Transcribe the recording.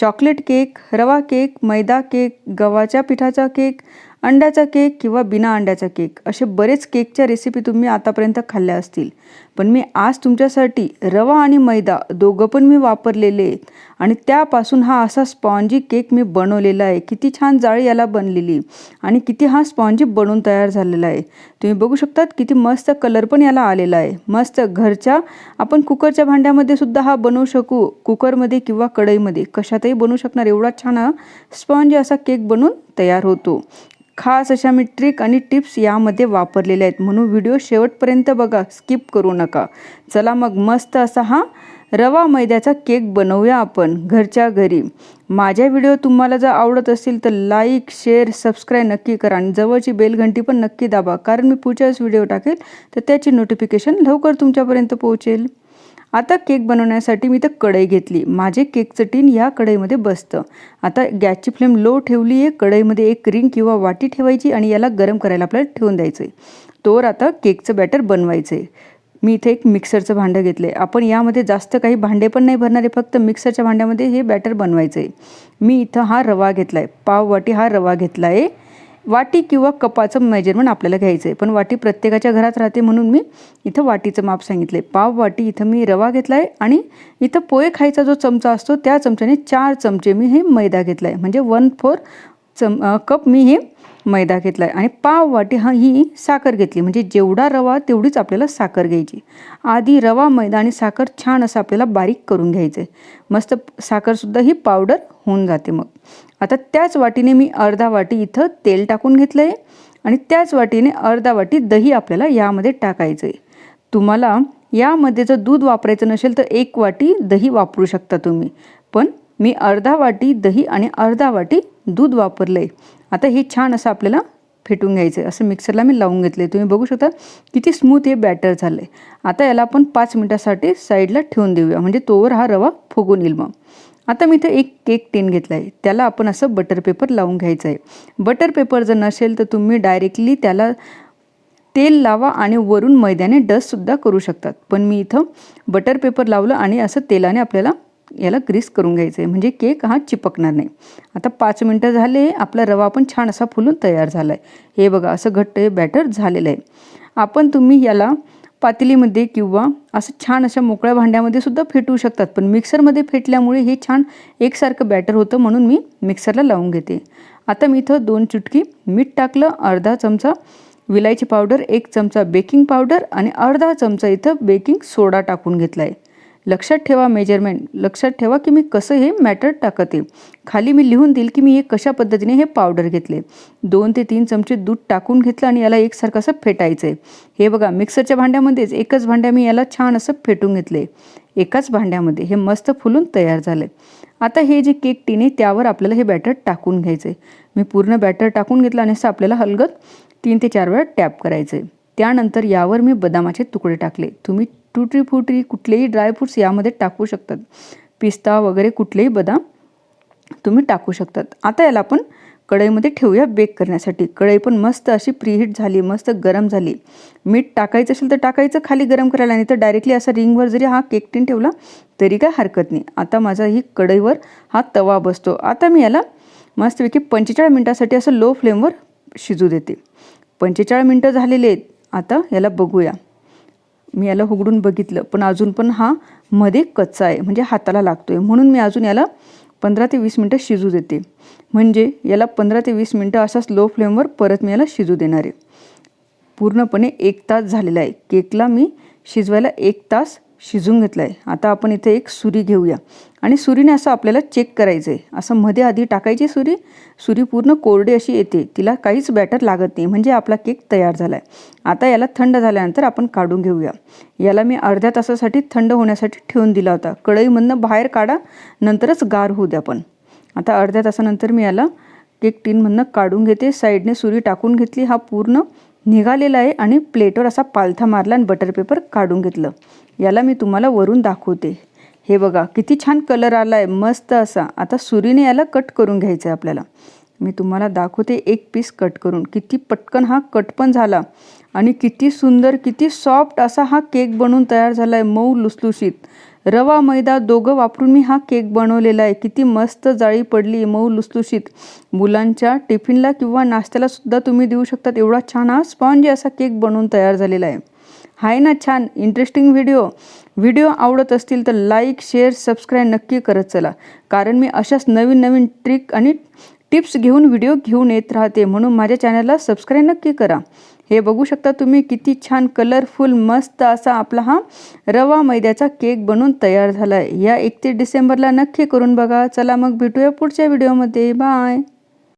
Chocolate cake रवा cake मैदा cake गव्हाच्या पिठाचा केक अंड्याचा केक किंवा बिना अंड्याचा केक असे बरेच केकच्या रेसिपी तुम्ही आतापर्यंत खाल्ल्या असतील. पण मी आज तुमच्यासाठी रवा आणि मैदा दोघं पण मी वापरलेले आहेत आणि त्यापासून हा असा स्पॉन्जी केक मी बनवलेला आहे. किती छान जाळी याला बनलेली आणि किती हा स्पॉन्जी बनवून तयार झालेला आहे. तुम्ही बघू शकतात किती मस्त कलर पण याला आलेला आहे. मस्त घरच्या आपण कुकरच्या भांड्यामध्ये सुद्धा हा बनवू शकू. कुकरमध्ये किंवा कढईमध्ये कशातही बनवू शकणार. एवढा छान हा असा केक बनवून तयार होतो. खास अशा मी ट्रिक आणि टिप्स यामध्ये वापरलेल्या आहेत. म्हणून व्हिडिओ शेवटपर्यंत बघा. स्किप करू नका. चला मग मस्त असा हा रवा मैद्याचा केक बनवूया आपण घरच्या घरी. माझ्या व्हिडिओ तुम्हाला जर आवडत असतील तर लाईक शेअर सबस्क्राईब नक्की करा आणि जवळची बेलघंटी पण नक्की दाबा. कारण मी पुढच्याच व्हिडिओ टाकेल तर त्याची नोटिफिकेशन लवकर तुमच्यापर्यंत पोहोचेल. आता केक बनवण्यासाठी मी तर कढई घेतली. माझे केकचं टीन या कढईमध्ये बसतं. आता गॅसची फ्लेम लो ठेवली आहे कढईमध्ये एक रिंग किंवा वाटी ठेवायची आणि याला गरम करायला आपल्याला ठेवून द्यायचं आहे तोवर आता केकचं बॅटर बनवायचं आहे मी इथे एक मिक्सरचं भांडं घेतलं आहे आपण यामध्ये जास्त काही भांडे पण नाही भरणारे फक्त मिक्सरच्या भांड्यामध्ये हे बॅटर बनवायचं आहे मी इथं हा रवा घेतला आहे पाव वाटी हा रवा घेतला आहे वाटी किंवा कपाचं मेजरमेंट आपल्याला घ्यायचं आहे पण वाटी प्रत्येकाच्या घरात राहते म्हणून मी इथं वाटीचं माप सांगितलं आहे पाव वाटी इथं मी रवा घेतला आहे आणि इथं पोहे खायचा जो चमचा असतो त्या चमच्याने चार चमचे मी हे मैदा घेतला आहे म्हणजे वन फोर चम कप मी हे मैदा घेतला आहे आणि पाव वाटी हा ही साखर घेतली. म्हणजे जेवढा रवा तेवढीच आपल्याला साखर घ्यायची. आधी रवा मैदा आणि साखर छान असं आपल्याला बारीक करून घ्यायचं आहे मस्त साखरसुद्धा ही पावडर होऊन जाते मग. आता त्याच वाटीने मी अर्धा वाटी इथं तेल टाकून घेतलं आहे आणि त्याच वाटीने अर्धा वाटी दही आपल्याला यामध्ये टाकायचं आहे तुम्हाला यामध्ये जर दूध वापरायचं नसेल तर एक वाटी दही वापरू शकता तुम्ही. पण मी अर्धा वाटी दही आणि अर्धा वाटी दूध वापरलं आहे आता हे छान असं आपल्याला फेटून घ्यायचं आहे असं मिक्सरला मी लावून घेतले तुम्ही बघू शकता किती स्मूथ हे बॅटर झालं आहे आता याला आपण पाच मिनटासाठी साईडला ठेवून देऊया. म्हणजे तोवर हा रवा फुगून येईल मग. आता मी इथं एक केक टेन घेतला आहे त्याला आपण असं बटर पेपर लावून घ्यायचं आहे बटर पेपर जर नसेल तर तुम्ही डायरेक्टली त्याला तेल लावा आणि वरून मैद्याने डस्टसुद्धा करू शकतात. पण मी इथं बटर पेपर लावलं आणि असं तेलाने आपल्याला याला ग्रीस करून घ्यायचं आहे म्हणजे केक हा चिपकणार नाही. आता पाच मिनटं झाले आपला रवा पण छान असा फुलून तयार झाला आहे हे बघा असं घट्ट हे बॅटर झालेलं आहे. आपण तुम्ही याला पातेलीमध्ये किंवा असं छान अशा मोकळ्या भांड्यामध्ये सुद्धा फेटू शकतात. पण मिक्सरमध्ये फेटल्यामुळे हे छान एकसारखं बॅटर होतं म्हणून मी मिक्सरला लावून घेते. आता मी इथं दोन चुटकी मीठ टाकलं अर्धा चमचा विलायची पावडर एक चमचा बेकिंग पावडर आणि अर्धा चमचा इथं बेकिंग सोडा टाकून घेतला आहे लक्षात ठेवा मेजरमेंट. लक्षात ठेवा की मी कसं हे मॅटर टाकत. आहे खाली मी लिहून देईल की मी हे कशा पद्धतीने हे पावडर घेतले. दोन ते तीन चमचे दूध टाकून घेतलं आणि याला एकसारखं असं फेटायचं आहे हे बघा मिक्सरच्या भांड्यामध्येच एकच भांड्या मी याला छान असं फेटून घेतले. एकाच भांड्यामध्ये हे मस्त फुलून तयार झालं. आता हे जे केक टीन आहे त्यावर आपल्याला हे बॅटर टाकून घ्यायचं आहे मी पूर्ण बॅटर टाकून घेतलं आणि असं आपल्याला हलगत तीन ते चार वेळा टॅप करायचं आहे त्यानंतर यावर मी बदामाचे तुकडे टाकले. तुम्ही टुटी फुटरी कुठलेही ड्रायफ्रूट्स यामध्ये टाकू शकतात. पिस्ता वगैरे कुठलेही बदाम तुम्ही टाकू शकतात. आता याला आपण कढईमध्ये ठेवूया बेक करण्यासाठी. कढई पण मस्त अशी प्रीहीट झाली मस्त गरम झाली. मीठ टाकायचं असेल तर टाकायचं खाली गरम करायला नाही तर डायरेक्टली असा रिंगवर जरी हा केक टीन ठेवला तरी काय हरकत नाही. आता माझा ही कढईवर हा तवा बसतो. आता मी याला मस्तपैकी पंचेचाळीस मिनटासाठी असं लो फ्लेमवर शिजू देते. पंचेचाळीस मिनटं झालेले आहेत. आता याला बघूया. मी याला उघडून बघितलं पण अजून पण हा मध्ये कच्चा आहे म्हणजे हाताला लागतो आहे म्हणून मी अजून याला पंधरा ते वीस मिनटं शिजू देते. म्हणजे याला पंधरा ते वीस मिनटं असाच लो फ्लेमवर परत मी याला शिजू देणार आहे. पूर्णपणे एक तास झालेला आहे. केकला मी शिजवायला एक तास शिजून घेतलं आहे आता आपण इथे एक सुरी घेऊया. आणि सुरीने असं आपल्याला चेक करायचं आहे असं मध्ये आधी टाकायची सुरी. सुरी पूर्ण कोरडी अशी येते. तिला काहीच बॅटर लागत नाही. म्हणजे आपला केक तयार झाला आहे आता याला थंड झाल्यानंतर आपण काढून घेऊया. याला मी अर्ध्या तासासाठी थंड होण्यासाठी ठेवून दिला होता. कढईमधनं बाहेर काढा. नंतरच गार होऊ द्या पण. आता अर्ध्या तासानंतर मी याला केक टीनमधनं काढून घेते. साईडने सुरी टाकून घेतली. हा पूर्ण निघालेला आहे. आणि प्लेटवर असा पालथा मारला आणि बटर पेपर काढून घेतलं. याला मी तुम्हाला वरून दाखवते. हे बघा किती छान कलर आला आहे मस्त असा. आता सुरीने याला कट करून घ्यायचं आहे आपल्याला. मी तुम्हाला दाखवते एक पीस कट करून. किती पटकन हा कट पण झाला. आणि किती सुंदर किती सॉफ्ट असा हा केक बनवून तयार झाला आहे मऊ लुसलुशीत. रवा मैदा दोघं वापरून मी हा केक बनवलेला आहे. किती मस्त जाळी पडली मऊ लुसलुशीत. मुलांच्या टिफिनला किंवा नाश्त्याला सुद्धा तुम्ही देऊ शकतात. एवढा छान हा स्पॉन्ज असा केक बनवून तयार झालेला आहे. आहे ना छान इंटरेस्टिंग व्हिडिओ व्हिडिओ आवडत असतील तर लाईक शेअर सबस्क्राईब नक्की करत चला. कारण मी अशाच नवीन नवीन ट्रिक आणि टिप्स घेऊन व्हिडिओ घेऊन येत राहते म्हणून माझ्या चॅनलला सबस्क्राईब नक्की करा. हे बघू शकता तुम्ही किती छान कलरफुल मस्त असा आपला हा रवा मैद्याचा केक बनवून तयार झाला आहे या एकतीस डिसेंबरला नक्की करून बघा. चला मग भेटूया पुढच्या व्हिडिओमध्ये बाय